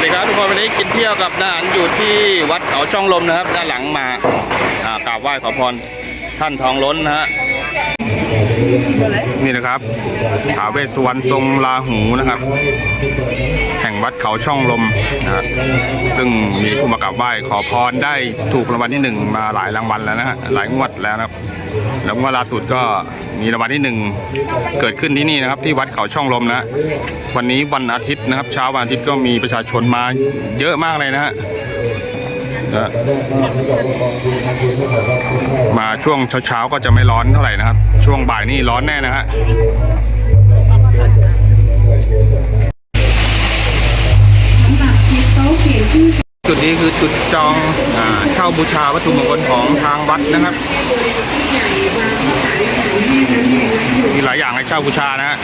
วัสดีครับทุกคนวันนี้กินเที่ยวกับนานอยู่ที่วัดเขาช่องลมนะครับ ด้านหลังมาอ่ากราบไหว้ขอพรท่านทองล้นนะฮะ นี่นะครับท้าวเวสวรรณทรงลาหูนะครับ แห่งวัดเขาช่องลมนะซึ่งมีผู้มากราบไหว้ขอพรได้ถูกรางวัลที่หนึ่งมาหลายรางวัลแล้วนะฮะหลายงวดแล้วนะครับ แล้วงวดล่าสุดก็มีรางวัลที่หนึ่งเกิดขึ้นที่นี่นะครับ ที่วัดเขาช่องลมนะวันนี้วันอาทิตย์นะครับ เช้าวันอาทิตย์ก็มีประชาชนมาเยอะมากเลยนะฮะ นะมาช่วงเช้าๆก็จะไม่ร้อนเท่าไหร่นะครับ ช่วงบ่ายนี่ร้อนแน่นะฮะจุดนี้คือจุดจองอาเช่าบูชาวัตถุมงคลของทางวัดนะครับ มีหลายอย่างให้เช่าบูชานะฮะ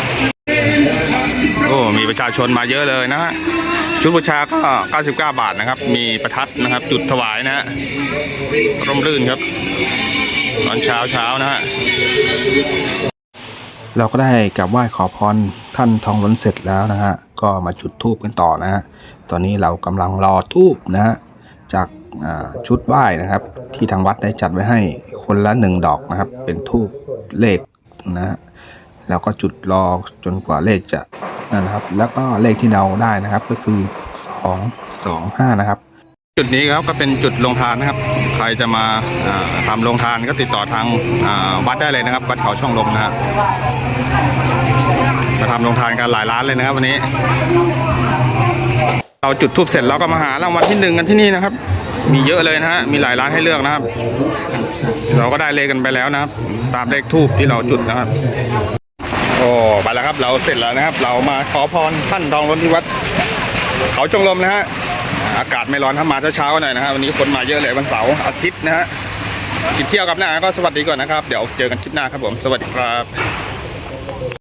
มีประชาชนมาเยอะเลยนะฮะชุดบูชาก็99 บาทนะครับ มีประทัดนะครับ จุดถวายนะฮะร่มรื่นครับ ตอนเช้าเช้านะฮะเราก็ได้กราบไหว้ขอพรท่านทองล้นเสร็จแล้วนะฮะก็มาจุดธูปกันต่อนะฮะตอนนี้เรากำลังรอธูปนะฮะจากชุดไหว้นะครับ ที่ทางวัดได้จัดไว้ให้คนละหนึ่งดอกนะครับ เป็นธูปเลขนะฮะแล้วก็จุดรอจนกว่าเลขจะ นะครับ แล้วก็เลขที่เราได้นะครับก็คือ 2 2 5 นะครับ จุดนี้ครับก็เป็นจุดลงทานนะครับ ใครจะมาทำลงทานก็ติดต่อทางวัดได้เลยนะครับ วัดเขาช่องลมนะฮะมาทำลงทานกันหลายร้านเลยนะครับ วันนี้ เราจุดทูบเสร็จเราก็มาหารางวัลที่หนึ่งกันที่นี่นะครับ มีเยอะเลยนะฮะมีหลายร้านให้เลือกนะครับ เราก็ได้เลขกันไปแล้วนะครับ ตามเลขทูบที่เราจุดนะครับ โอ้ไปแล้วครับเราเสร็จแล้วนะครับ เรามาขอพรท่านทองล้นที่วัด เขาจงลมนะฮะอากาศไม่ร้อนถ้ามาเช้าๆหน่อยนะฮะวันนี้คนมาเยอะเลยวันเสาร์อาทิตย์นะฮะกินเที่ยวกับหน้าก็สวัสดีก่อนนะครับ เดี๋ยวเจอกันคลิปหน้าครับผม สวัสดีครับ